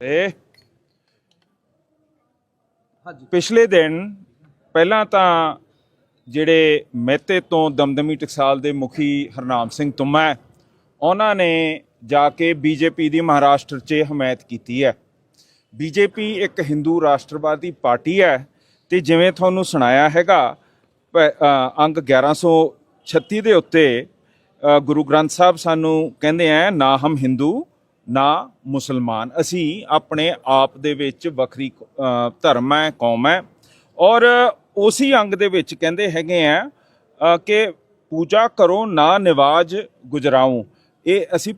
ਤੇ ਹਾਂਜੀ ਪਿਛਲੇ ਦਿਨ ਪਹਿਲਾਂ ਤਾਂ ਜਿਹੜੇ ਮਹਿਤੇ ਤੋਂ ਦਮਦਮੀ ਟਕਸਾਲ ਦੇ ਮੁਖੀ ਹਰਨਾਮ ਸਿੰਘ ਤੁਮਾ ਹੈ, ਉਹਨਾਂ ਨੇ ਜਾ ਕੇ ਬੀਜੇਪੀ ਦੀ ਮਹਾਰਾਸ਼ਟਰ 'ਚ ਹਮਾਇਤ ਕੀਤੀ ਹੈ। ਬੀਜੇਪੀ ਇੱਕ ਹਿੰਦੂ ਰਾਸ਼ਟਰਵਾਦੀ ਪਾਰਟੀ ਹੈ ਤੇ ਜਿਵੇਂ ਤੁਹਾਨੂੰ ਸੁਣਾਇਆ ਹੈਗਾ ਪ- ਅ, ਅੰਗ 1136 ਦੇ ਉੱਤੇ ਗੁਰੂ ਗ੍ਰੰਥ ਸਾਹਿਬ ਸਾਨੂੰ ਕਹਿੰਦੇ ਆ ਨਾ ਹਮ ਹਿੰਦੂ ਨਾ ਮੁਸਲਮਾਨ। ਅਸੀਂ ਆਪਣੇ ਆਪ ਦੇ ਵਿੱਚ ਵੱਖਰੀ ਧਰਮ ਹੈ, ਕੌਮ ਹੈ। ਔਰ ਉਸੇ ਅੰਗ ਦੇ ਵਿੱਚ ਕਹਿੰਦੇ ਹੈਗੇ ਆ ਕਿ ਪੂਜਾ ਕਰੋ, ਨਾ ਨਿਵਾਜ ਗੁਜਰਾਉ। ਇਹ ਅਸੀਂ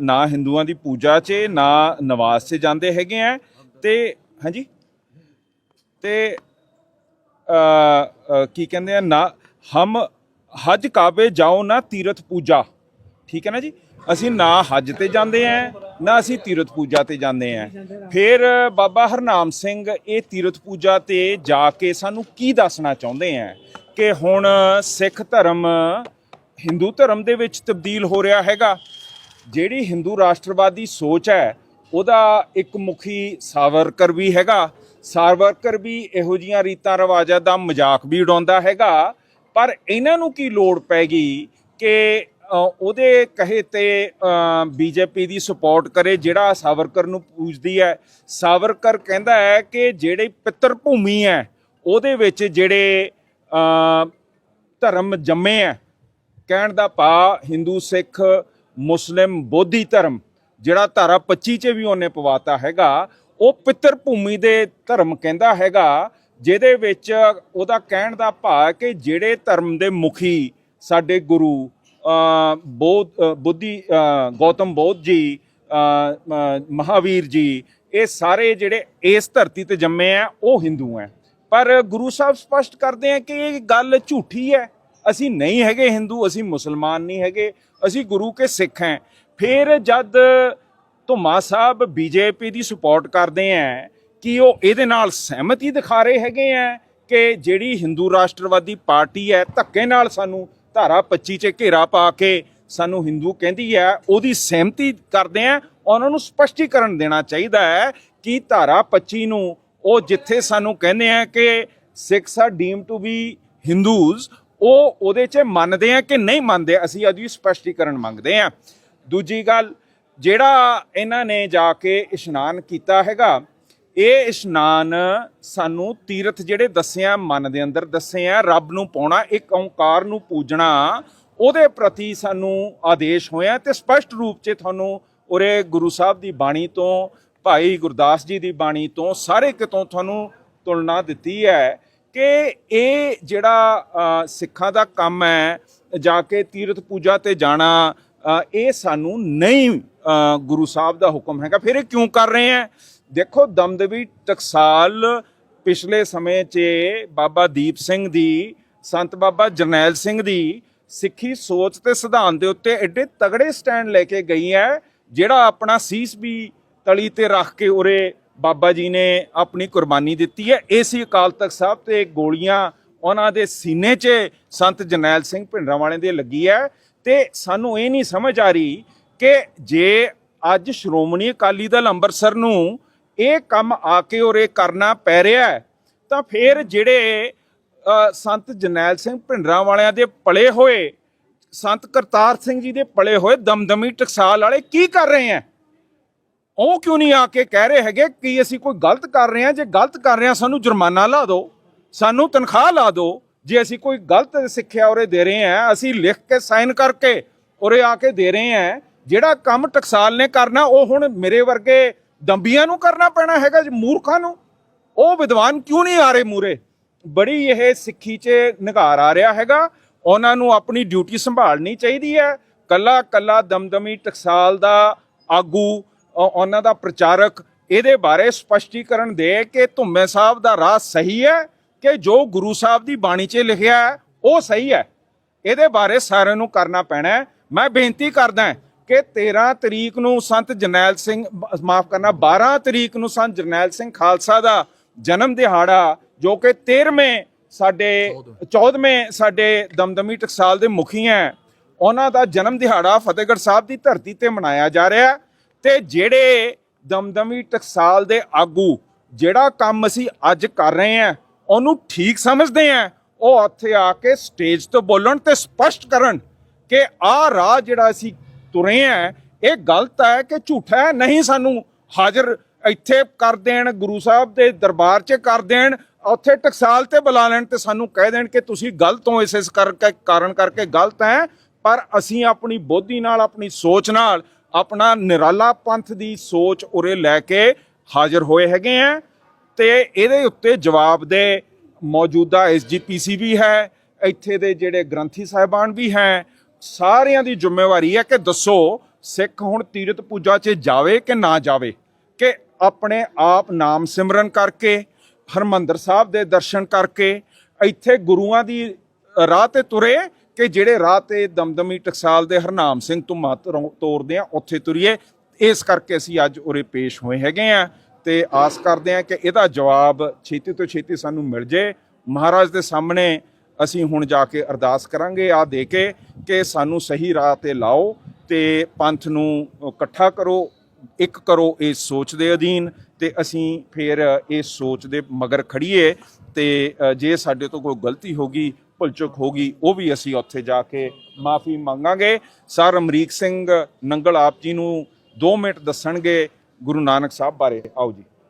ਨਾ ਹਿੰਦੂਆਂ ਦੀ ਪੂਜਾ 'ਚ, ਨਾ ਨਵਾਜ਼ 'ਚ ਜਾਂਦੇ ਹੈਗੇ ਆ। ਤੇ, ਹਾਂਜੀ? ਤੇ ਕੀ ਕਹਿੰਦੇ ਆ? ਨਾ, ਹਮ ਹਜ ਕਾਬੇ ਜਾਓ, ਨਾ ਤੀਰਥ ਪੂਜਾ। ਠੀਕ ਹੈ ਨਾ ਜੀ? ਅਸੀਂ ਨਾ ਹੱਜ ਤੇ ਜਾਂਦੇ ਆ, ਨਾ ਅਸੀਂ ਤੀਰਥ ਪੂਜਾ ਤੇ ਜਾਂਦੇ ਆ। ਫਿਰ ਬਾਬਾ ਹਰਨਾਮ ਸਿੰਘ ਇਹ ਤੀਰਥ ਪੂਜਾ ਤੇ ਜਾ ਕੇ ਸਾਨੂੰ ਕੀ ਦੱਸਣਾ ਚਾਹੁੰਦੇ ਆ ਕਿ ਹੁਣ ਸਿੱਖ ਧਰਮ, ਹਿੰਦੂ ਧਰਮ ਦੇ ਵਿੱਚ ਤਬਦੀਲ ਹੋ ਰਿਹਾ ਹੈਗਾ। ਜਿਹੜੀ ਹਿੰਦੂ ਰਾਸ਼ਟਰਵਾਦੀ ਸੋਚ ਹੈ, ਉਹਦਾ ਇੱਕ ਮੁਖੀ ਸਾਵਰਕਰ ਵੀ ਹੈਗਾ। ਸਾਵਰਕਰ ਵੀ ਇਹੋ ਜੀਆਂ ਰੀਤਾਂ ਰਿਵਾਜਾਂ ਦਾ ਮਜ਼ਾਕ ਵੀ ਉਡਾਉਂਦਾ ਹੈਗਾ। ਪਰ ਇਹਨਾਂ ਨੂੰ ਕੀ ਲੋੜ ਪੈ ਗਈ ਕਿ ਉਹਦੇ ਕਹੇ ਤੇ ਬੀਜੇਪੀ ਦੀ ਸਪੋਰਟ ਕਰੇ, ਜਿਹੜਾ ਸਾਵਰਕਰ ਨੂੰ ਪੂਜਦੀ ਹੈ। ਸਾਵਰਕਰ ਕਹਿੰਦਾ ਹੈ ਕਿ ਜਿਹੜੀ ਪਿੱਤਰ ਭੂਮੀ ਹੈ, ਉਹਦੇ ਵਿੱਚ ਜਿਹੜੇ ਧਰਮ ਜੰਮੇ ਹੈ, ਕਹਿਣ ਦਾ ਭਾ ਹਿੰਦੂ, ਸਿੱਖ, ਮੁਸਲਿਮ, ਬੋਧੀ ਧਰਮ, ਜਿਹੜਾ ਧਾਰਾ 25 ਚ ਵੀ ਉਹਨੇ ਪਵਾਤਾ ਹੈਗਾ, ਉਹ ਪਿੱਤਰ ਭੂਮੀ ਦੇ ਧਰਮ ਕਹਿੰਦਾ ਹੈਗਾ, ਜਿਹਦੇ ਵਿੱਚ ਉਹਦਾ ਕਹਿਣ ਦਾ ਭਾਅ ਕਿ ਜਿਹੜੇ ਧਰਮ ਦੇ ਮੁਖੀ ਸਾਡੇ ਗੁਰੂ ਬੋਧ ਬੁੱਧੀ ਗੌਤਮ ਬੋਧ ਜੀ ਅ, ਮਹਾਵੀਰ ਜੀ ਇਹ ਸਾਰੇ ਜਿਹੜੇ ਇਸ ਧਰਤੀ ਤੇ ਜੰਮੇ ਆ ਉਹ ਹਿੰਦੂ ਆ ਪਰ ਗੁਰੂ ਸਾਹਿਬ ਸਪਸ਼ਟ ਕਰਦੇ ਆ ਕਿ ਇਹ ਗੱਲ ਝੂਠੀ ਹੈ ਅਸੀਂ ਨਹੀਂ ਹੈਗੇ ਹਿੰਦੂ ਅਸੀਂ ਮੁਸਲਮਾਨ ਨਹੀਂ ਹੈਗੇ ਅਸੀਂ ਗੁਰੂ ਕੇ ਸਿੱਖ ਹਾਂ ਫਿਰ ਜਦ ਧੁਮਾ ਸਾਹਿਬ ਬੀਜੇਪੀ ਦੀ ਸਪੋਰਟ ਕਰਦੇ ਆ ਕਿ ਉਹ ਇਹਦੇ ਨਾਲ ਸਹਿਮਤੀ ਦਿਖਾ ਰਹੇ ਹੈਗੇ ਆ ਕਿ ਜਿਹੜੀ ਹਿੰਦੂ ਰਾਸ਼ਟਰਵਾਦੀ ਪਾਰਟੀ ਹੈ ਧੱਕੇ ਨਾਲ ਸਾਨੂੰ ਧਾਰਾ 25 ਚ ਘੇਰਾ ਪਾ ਕੇ ਸਾਨੂੰ ਹਿੰਦੂ ਕਹਿੰਦੀ ਹੈ, ਉਹਦੀ ਸਹਿਮਤੀ ਕਰਦੇ ਆ ਉਹਨਾਂ ਨੂੰ ਸਪਸ਼ਟੀਕਰਨ ਦੇਣਾ ਚਾਹੀਦਾ ਹੈ ਕਿ ਧਾਰਾ 25 ਨੂੰ ਉਹ ਜਿੱਥੇ ਸਾਨੂੰ ਕਹਿੰਦੇ ਆ ਕਿ Sikhs are deemed to be Hindus, ਉਹ ਉਹਦੇ 'ਚ ਮੰਨਦੇ ਆ ਕਿ ਨਹੀਂ ਮੰਨਦੇ, ਅਸੀਂ ਅੱਜ ਵੀ ਸਪਸ਼ਟੀਕਰਨ ਮੰਗਦੇ ਆ ਦੂਜੀ ਗੱਲ, ਜਿਹੜਾ ਇਹਨਾਂ ਨੇ ਜਾ ਕੇ ਇਸ਼ਨਾਨ ਕੀਤਾ ਹੈਗਾ ਇਹ ਇਸ਼ਨਾਨ ਸਾਨੂੰ ਤੀਰਥ ਜਿਹੜੇ ਦੱਸਿਆ ਮਨ ਦੇ ਅੰਦਰ ਦੱਸੇ ਆ ਰੱਬ ਨੂੰ ਪਾਉਣਾ, ਇੱਕ ਓੰਕਾਰ ਨੂੰ ਪੂਜਣਾ, ਉਹਦੇ ਪ੍ਰਤੀ ਸਾਨੂੰ ਆਦੇਸ਼ ਹੋਇਆ ਤੇ ਸਪਸ਼ਟ ਰੂਪ 'ਚ ਤੁਹਾਨੂੰ ਉਰੇ ਗੁਰੂ ਸਾਹਿਬ ਦੀ ਬਾਣੀ ਤੋਂ, ਭਾਈ ਗੁਰਦਾਸ ਜੀ ਦੀ ਬਾਣੀ ਤੋਂ ਸਾਰੇ ਕਿਤੋਂ ਤੁਹਾਨੂੰ ਤੁਲਨਾ ਦਿੱਤੀ ਹੈ ਕਿ ਇਹ ਜਿਹੜਾ ਸਿੱਖਾਂ ਦਾ ਕੰਮ ਹੈ, ਜਾ ਕੇ ਤੀਰਥ ਪੂਜਾ ਤੇ ਜਾਣਾ ਇਹ ਸਾਨੂੰ ਨਹੀਂ ਗੁਰੂ ਸਾਹਿਬ ਦਾ ਹੁਕਮ ਹੈਗਾ। ਫਿਰ ਇਹ ਕਿਉਂ ਕਰ ਰਹੇ ਆ ਦੇਖੋ ਦਮਦਵੀ ਟਕਸਾਲ ਪਿਛਲੇ ਸਮੇਂ 'ਚ ਬਾਬਾ ਦੀਪ ਸਿੰਘ ਦੀ, ਸੰਤ ਬਾਬਾ ਜਰਨੈਲ ਸਿੰਘ ਦੀ ਸਿੱਖੀ ਸੋਚ ਤੇ ਸਿਧਾਂਤ ਦੇ ਉੱਤੇ ਐਡੇ ਤਗੜੇ ਸਟੈਂਡ ਲੈ ਕੇ ਗਈ ਹੈ, ਜਿਹੜਾ ਆਪਣਾ ਸੀਸ ਵੀ ਤਲੀ ਤੇ ਰੱਖ ਕੇ ਉਰੇ ਬਾਬਾ ਜੀ ਨੇ ਆਪਣੀ ਕੁਰਬਾਨੀ ਦਿੱਤੀ ਹੈ। ਏਸੀ ਅਕਾਲ ਤਖਤ ਸਾਹਿਬ ਤੇ ਗੋਲੀਆਂ ਉਹਨਾਂ ਦੇ ਸੀਨੇ 'ਚ ਸੰਤ ਜਰਨੈਲ ਸਿੰਘ ਭਿੰਡਰਾਂ ਵਾਲੇ ਦੇ ਲੱਗੀ ਹੈ ਤੇ ਸਾਨੂੰ ਇਹ ਨਹੀਂ ਸਮਝ ਆ ਰਹੀ ਕਿ ਜੇ ਅੱਜ ਸ਼੍ਰੋਮਣੀ ਅਕਾਲੀ ਦਲ ਅੰਮ੍ਰਿਤਸਰ ਨੂੰ ਇਹ ਕੰਮ ਆ ਕੇ ਉਰੇ ਕਰਨਾ ਪੈ ਰਿਹਾ ਹੈ, ਤਾਂ ਫਿਰ ਜਿਹੜੇ ਸੰਤ ਜਰਨੈਲ ਸਿੰਘ ਭਿੰਡਰਾਂ ਵਾਲਿਆਂ ਦੇ ਪਲੇ ਹੋਏ, ਸੰਤ ਕਰਤਾਰ ਸਿੰਘ ਜੀ ਦੇ ਪਲੇ ਹੋਏ ਦਮਦਮੀ ਟਕਸਾਲ ਵਾਲੇ ਕੀ ਕਰ ਰਹੇ ਆ ਉਹ ਕਿਉਂ ਨਹੀਂ ਆ ਕੇ ਕਹਿ ਰਹੇ ਹੈਗੇ ਕਿ ਅਸੀਂ ਕੋਈ ਗਲਤ ਕਰ ਰਹੇ ਹਾਂ? ਜੇ ਗਲਤ ਕਰ ਰਹੇ ਹਾਂ, ਸਾਨੂੰ ਜੁਰਮਾਨਾ ਲਾ ਦਿਓ, ਸਾਨੂੰ ਤਨਖਾਹ ਲਾ ਦਿਓ। ਜੇ ਅਸੀਂ ਕੋਈ ਗਲਤ ਸਿੱਖਿਆ ਉਰੇ ਦੇ ਰਹੇ ਹਾਂ, ਅਸੀਂ ਲਿਖ ਕੇ ਸਾਈਨ ਕਰਕੇ ਉਰੇ ਆ ਕੇ ਦੇ ਰਹੇ ਹਾਂ, ਜਿਹੜਾ ਕੰਮ ਟਕਸਾਲ ਨੇ ਕਰਨਾ, ਉਹ ਹੁਣ ਮੇਰੇ ਵਰਗੇ ਦੰਬੀਆਂ ਨੂੰ ਕਰਨਾ ਪੈਣਾ ਹੈਗਾ ਜੀ, ਮੂਰਖਾਂ ਨੂੰ। ਉਹ ਵਿਦਵਾਨ ਕਿਉਂ ਨਹੀਂ ਆ ਰਹੇ ਮੂਰੇ? ਬੜੀ ਇਹ ਸਿੱਖੀ 'ਚ ਨਿਗਾਰ ਆ ਰਿਹਾ ਹੈਗਾ। ਉਹਨਾਂ ਨੂੰ ਆਪਣੀ ਡਿਊਟੀ ਸੰਭਾਲਣੀ ਚਾਹੀਦੀ ਹੈ। ਕੱਲਾ ਕੱਲਾ ਦਮਦਮੀ ਟਕਸਾਲ ਦਾ ਆਗੂ ਉਹਨਾਂ ਦਾ ਪ੍ਰਚਾਰਕ, ਇਹਦੇ ਬਾਰੇ ਸਪਸ਼ਟੀਕਰਨ ਦੇ ਕਿ ਧੁੰਮੇ ਸਾਹਿਬ ਦਾ ਰਾਹ ਸਹੀ ਹੈ ਕਿ ਜੋ ਗੁਰੂ ਸਾਹਿਬ ਦੀ ਬਾਣੀ 'ਚ ਲਿਖਿਆ ਹੈ, ਉਹ ਸਹੀ ਹੈ। ਇਹਦੇ ਬਾਰੇ ਸਾਰਿਆਂ ਨੂੰ ਕਰਨਾ ਪੈਣਾ ਮੈਂ ਬੇਨਤੀ ਕਰਦਾ ਕਿ 13 ਤਰੀਕ ਨੂੰ ਸੰਤ ਜਰਨੈਲ ਸਿੰਘ ਮਾਫ ਕਰਨਾ 12 ਤਰੀਕ ਨੂੰ ਸੰਤ ਜਰਨੈਲ ਸਿੰਘ ਖਾਲਸਾ ਦਾ ਜਨਮ ਦਿਹਾੜਾ ਜੋ ਕਿ 13ਵੇਂ ਸਾਡੇ 14ਵੇਂ ਸਾਡੇ ਦਮਦਮੀ ਟਕਸਾਲ ਦੇ ਮੁਖੀ ਹੈ। ਉਹਨਾਂ ਦਾ ਜਨਮ ਦਿਹਾੜਾ ਫਤਿਹਗੜ੍ਹ ਸਾਹਿਬ ਦੀ ਧਰਤੀ ਤੇ ਮਨਾਇਆ ਜਾ ਰਿਹਾ ਤੇ ਜਿਹੜੇ ਦਮਦਮੀ ਟਕਸਾਲ ਦੇ ਆਗੂ ਜਿਹੜਾ ਕੰਮ ਅਸੀਂ ਅੱਜ ਕਰ ਰਹੇ ਹਾਂ ਉਹਨੂੰ ਠੀਕ ਸਮਝਦੇ ਆ ਉਹ ਉੱਥੇ ਆ ਕੇ ਸਟੇਜ ਤੋਂ ਬੋਲਣ ਤੇ ਸਪਸ਼ਟ ਕਰਨ ਕਿ ਆਹ ਰਾਹ ਜਿਹੜਾ ਅਸੀਂ ਤੁਰੇ ਆ ਇਹ ਗਲਤ ਹੈ ਕਿ ਝੂਠਾ ਹੈ ਨਹੀਂ ਸਾਨੂੰ ਹਾਜ਼ਰ ਇੱਥੇ ਕਰ ਦੇਣ, ਗੁਰੂ ਸਾਹਿਬ ਦੇ ਦਰਬਾਰ 'ਚ ਕਰ ਦੇਣ, ਉੱਥੇ ਟਕਸਾਲ ਤੇ ਬੁਲਾ ਲੈਣ ਤੇ ਸਾਨੂੰ ਕਹਿ ਦੇਣ ਕਿ ਤੁਸੀਂ ਗਲਤ ਹੋ ਇਸ ਇਸ ਕਰਕੇ ਕਾਰਨ ਕਰਕੇ ਗਲਤ ਹੈ ਪਰ ਅਸੀਂ ਆਪਣੀ ਬੋਧੀ ਨਾਲ, ਆਪਣੀ ਸੋਚ ਨਾਲ, ਆਪਣਾ ਨਿਰਾਲਾ ਪੰਥ ਦੀ ਸੋਚ ਉਰੇ ਲੈ ਕੇ ਹਾਜ਼ਰ ਹੋਏ ਹੈਗੇ ਆ ਤੇ ਇਹਦੇ ਉੱਤੇ ਜਵਾਬ ਦੇ ਮੌਜੂਦਾ ਐਸਜੀਪੀਸੀ ਵੀ ਹੈ, ਇੱਥੇ ਦੇ ਜਿਹੜੇ ਗ੍ਰੰਥੀ ਸਾਹਿਬਾਨ ਵੀ ਹੈ ਸਾਰਿਆਂ ਦੀ ਜ਼ਿੰਮੇਵਾਰੀ ਹੈ ਕਿ ਦੱਸੋ ਸਿੱਖ ਹੁਣ ਤੀਰਥ ਪੂਜਾ 'ਚ ਜਾਵੇ ਕਿ ਨਾ ਜਾਵੇ? ਕਿ ਆਪਣੇ ਆਪ ਨਾਮ ਸਿਮਰਨ ਕਰਕੇ, ਹਰਮੰਦਰ ਸਾਹਿਬ ਦੇ ਦਰਸ਼ਨ ਕਰਕੇ, ਇੱਥੇ ਗੁਰੂਆਂ ਦੀ ਰਾਹ ਤੇ ਤੁਰੇ ਕਿ ਜਿਹੜੇ ਰਾਹ ਤੇ ਦਮਦਮੀ ਟਕਸਾਲ ਦੇ ਹਰਨਾਮ ਸਿੰਘ ਧੁੰਮਾ ਤੁਰੋਂ- ਤੋਰਦੇ ਆ, ਉੱਥੇ ਤੁਰੀਏ। ਇਸ ਕਰਕੇ ਅਸੀਂ ਅੱਜ ਉਰੇ ਪੇਸ਼ ਹੋਏ ਹੈਗੇ ਆ ਤੇ ਆਸ ਕਰਦੇ ਆ ਕਿ ਇਹਦਾ ਜਵਾਬ ਛੇਤੀ ਤੋਂ ਛੇਤੀ ਸਾਨੂੰ ਮਿਲ ਜੇ। ਮਹਾਰਾਜ ਦੇ ਸਾਹਮਣੇ ਅਸੀਂ ਹੁਣ ਜਾ ਕੇ ਅਰਦਾਸ ਕਰਾਂਗੇ। ਆ ਦੇ ਕੇ ਕਿ ਸਾਨੂੰ ਸਹੀ ਰਾਹ ਤੇ ਲਾਓ ਤੇ ਪੰਥ ਨੂੰ ਇਕੱਠਾ ਕਰੋ, ਇੱਕ ਕਰੋ ਇਸ ਸੋਚ ਦੇ ਅਧੀਨ ਤੇ ਅਸੀਂ ਫਿਰ ਇਸ ਸੋਚ ਦੇ ਮਗਰ ਖੜੀਏ ਤੇ ਜੇ ਸਾਡੇ ਤੋਂ ਕੋਈ ਗਲਤੀ ਹੋ ਹੋਗੀ ਭੁਲਚੁਕ ਗਈ, ਉਹ ਵੀ ਅਸੀਂ ਉੱਥੇ ਜਾ ਕੇ ਮਾਫੀ ਮੰਗਾਂਗੇ। ਸਰ ਅਮਰੀਕ ਸਿੰਘ ਨੰਗਲ ਆਪ ਜੀ ਨੂੰ 2 ਮਿੰਟ ਦੱਸਣਗੇ ਗੁਰੂ ਨਾਨਕ ਸਾਹਿਬ ਬਾਰੇ। ਆਓ ਜੀ।